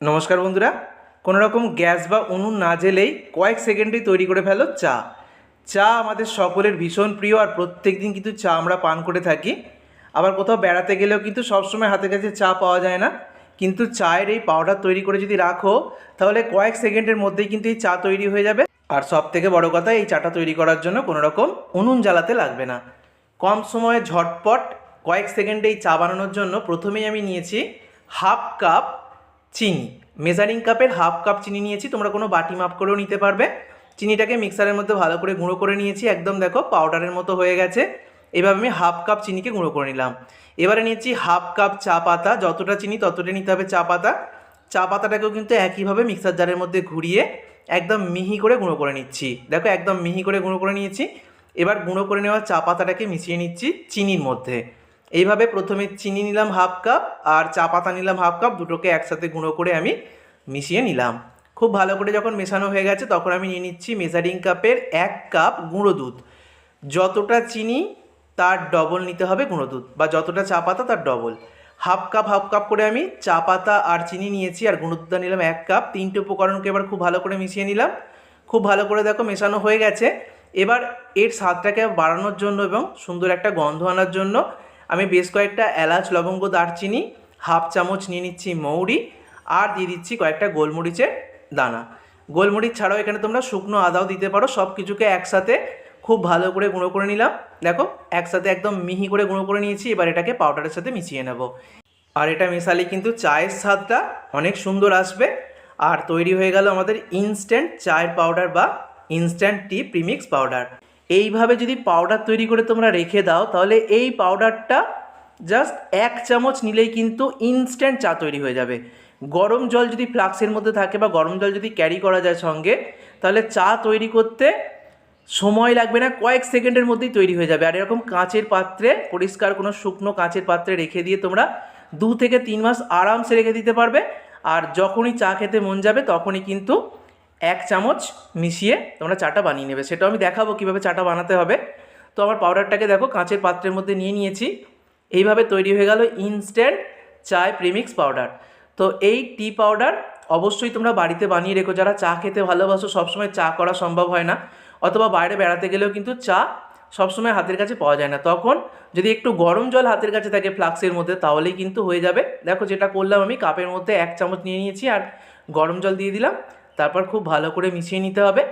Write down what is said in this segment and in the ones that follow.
নমস্কার বন্ধুরা। কোনো রকম গ্যাস বা উনুন না জেলেই কয়েক সেকেন্ডেই তৈরি করে ফেলো চা। চা আমাদের সকলের ভীষণ প্রিয় আর প্রত্যেক দিন কিন্তু চা আমরা পান করে থাকি। আবার কোথাও বেড়াতে গেলেও কিন্তু সবসময় হাতে কাছে চা পাওয়া যায় না। কিন্তু চায়ের এই পাউডার তৈরি করে যদি রাখো, তাহলে কয়েক সেকেন্ডের মধ্যেই কিন্তু এই চা তৈরি হয়ে যাবে। আর সব থেকে বড় কথা, এই চাটা তৈরি করার জন্য কোনো রকম উনুন জ্বালাতে লাগবে না। কম সময়ে ঝটপট কয়েক সেকেন্ডে এই চা বানানোর জন্য প্রথমেই আমি নিয়েছি হাফ কাপ চিনি। মেজারিং কাপের হাফ কাপ চিনি নিয়েছি, তোমরা কোনো বাটি মাপ করেও নিতে পারবে। চিনিটাকে মিক্সারের মধ্যে ভালো করে গুঁড়ো করে নিয়েছি, একদম দেখো পাউডারের মতো হয়ে গেছে। এভাবে আমি হাফ কাপ চিনিকে গুঁড়ো করে নিলাম। এবারে নিয়েছি হাফ কাপ চা পাতা, যতটা চিনি ততটা নিতে হবে চা পাতা। চা পাতাটাকেও কিন্তু একইভাবে মিক্সার জারের মধ্যে ঘুরিয়ে একদম মিহি করে গুঁড়ো করে নিচ্ছি। দেখো একদম মিহি করে গুঁড়ো করে নিয়েছি। এবার গুঁড়ো করে নেওয়া চা পাতাটাকে মিশিয়ে নিচ্ছি চিনির মধ্যে। এইভাবে প্রথমে চিনি নিলাম হাফ কাপ আর চা পাতা নিলাম হাফ কাপ, দুটোকে একসাথে গুঁড়ো করে আমি মিশিয়ে নিলাম। খুব ভালো করে যখন মেশানো হয়ে গেছে, তখন আমি নিয়ে নিচ্ছি মেজারিং কাপের এক কাপ গুঁড়ো দুধ। যতটা চিনি তার ডবল নিতে হবে গুঁড়ো দুধ বা যতটা চা পাতা তার double half cup half cup করে আমি চা পাতা আর চিনি নিয়েছি আর গুঁড়ো দুধটা নিলাম এক কাপ। তিনটে উপকরণকে এবার খুব ভালো করে মিশিয়ে নিলাম। খুব ভালো করে দেখো মেশানো হয়ে গেছে। এবার এর স্বাদটাকে বাড়ানোর জন্য এবং সুন্দর একটা গন্ধ আনার জন্য আমি বেশ কয়েকটা এলাচ, লবঙ্গ, দারচিনি, হাফ চামচ নিয়ে নিচ্ছি মৌরি আর দিয়ে দিচ্ছি কয়েকটা গোলমরিচের দানা। গোলমরিচ ছাড়াও এখানে তোমরা শুকনো আদাও দিতে পারো সব কিছুকে একসাথে খুব ভালো করে গুঁড়ো করে নিলাম। দেখো, একসাথে একদম মিহি করে গুঁড়ো করে নিয়েছি, এবার এটাকে পাউডারের সাথে মিশিয়ে নেব। আর এটা মেশালে কিন্তু চায়ের স্বাদটা অনেক সুন্দর আসবে। আর তৈরি হয়ে গেল আমাদের ইনস্ট্যান্ট চায়ের পাউডার বা ইনস্ট্যান্ট টি প্রিমিক্স পাউডার এইভাবে যদি পাউডার তৈরি করে তোমরা রেখে দাও, তাহলে এই পাউডারটা জাস্ট এক চামচ নিলেই কিন্তু ইনস্ট্যান্ট চা তৈরি হয়ে যাবে। গরম জল যদি ফ্লাক্সের মধ্যে থাকে বা গরম জল যদি ক্যারি করা যায় সঙ্গে, তাহলে চা তৈরি করতে সময় লাগবে না, কয়েক সেকেন্ডের মধ্যেই তৈরি হয়ে যাবে। আর এরকম কাঁচের পাত্রে, পরিষ্কার কোনো শুকনো কাঁচের পাত্রে রেখে দিয়ে তোমরা দু থেকে তিন মাস আরামসে রেখে দিতে পারবে। আর যখনই চা খেতে মন যাবে, তখনই কিন্তু এক চামচ মিশিয়ে তোমরা চাটা বানিয়ে নেবে। সেটাও আমি দেখাবো কীভাবে চাটা বানাতে হবে। তো আমার পাউডারটাকে দেখো, কাঁচের পাত্রের মধ্যে নিয়ে নিয়েছি। এইভাবে তৈরি হয়ে গেল ইনস্ট্যান্ট চায় প্রিমিক্স পাউডার তো এই টি পাউডার অবশ্যই তোমরা বাড়িতে বানিয়ে রেখো। যারা চা খেতে ভালোবাসো, সবসময় চা করা সম্ভব হয় না। অথবা বাইরে বেড়াতে গেলেও কিন্তু চা সবসময় হাতের কাছে পাওয়া যায় না। তখন যদি একটু গরম জল হাতের কাছে থাকে ফ্লাক্সের মধ্যে, তাহলেই কিন্তু হয়ে যাবে। দেখো যেটা করলাম আমি, কাপের মধ্যে এক চামচ নিয়ে নিয়েছি আর গরম জল দিয়ে দিলাম। তারপর খুব ভালো করে মিশিয়ে নিতে হবে।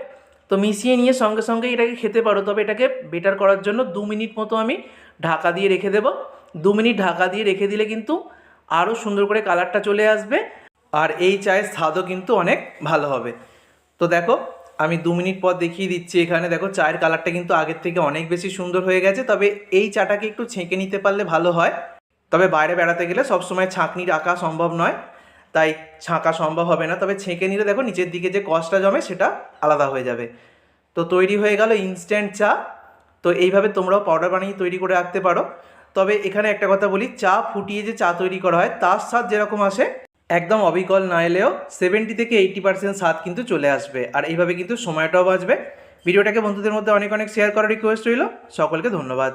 তো মিশিয়ে নিয়ে সঙ্গে সঙ্গে এটাকে খেতে পারো, তবে এটাকে বেটার করার জন্য দু মিনিট মতো আমি ঢাকা দিয়ে রেখে দেবো। দু মিনিট ঢাকা দিয়ে রেখে দিলে কিন্তু আরও সুন্দর করে কালারটা চলে আসবে আর এই চায়ের স্বাদও কিন্তু অনেক ভালো হবে। তো দেখো, আমি দু মিনিট পর দেখিয়ে দিচ্ছি এখানে। দেখো, চায়ের কালারটা কিন্তু আগের থেকে অনেক বেশি সুন্দর হয়ে গেছে, তবে এই চাটাকে একটু ছেঁকে নিতে পারলে ভালো হয়। তবে বাইরে বেড়াতে গেলে সবসময় ছাঁকনি রাখা সম্ভব নয়। তাই ছাঁকা সম্ভব হবে না। তবে ছেঁকে নিলে দেখো নিচের দিকে যে কষটা জমে সেটা আলাদা হয়ে যাবে। তো তৈরি হয়ে গেল ইনস্ট্যান্ট চা। তো এইভাবে তোমরাও পাউডার বানিয়ে তৈরি করে রাখতে পারো। তবে এখানে একটা কথা বলি, চা ফুটিয়ে যে চা তৈরি করা হয়, তার স্বাদ যেরকম আসে, একদম অবিকল না এলেও সেভেন্টি থেকে এইটি পার্সেন্ট স্বাদ কিন্তু চলে আসবে। আর এইভাবে কিন্তু সময়টাও বাঁচবে। ভিডিওটাকে বন্ধুদের মধ্যে অনেক অনেক শেয়ার করার রিকোয়েস্ট রইল। সকলকে ধন্যবাদ।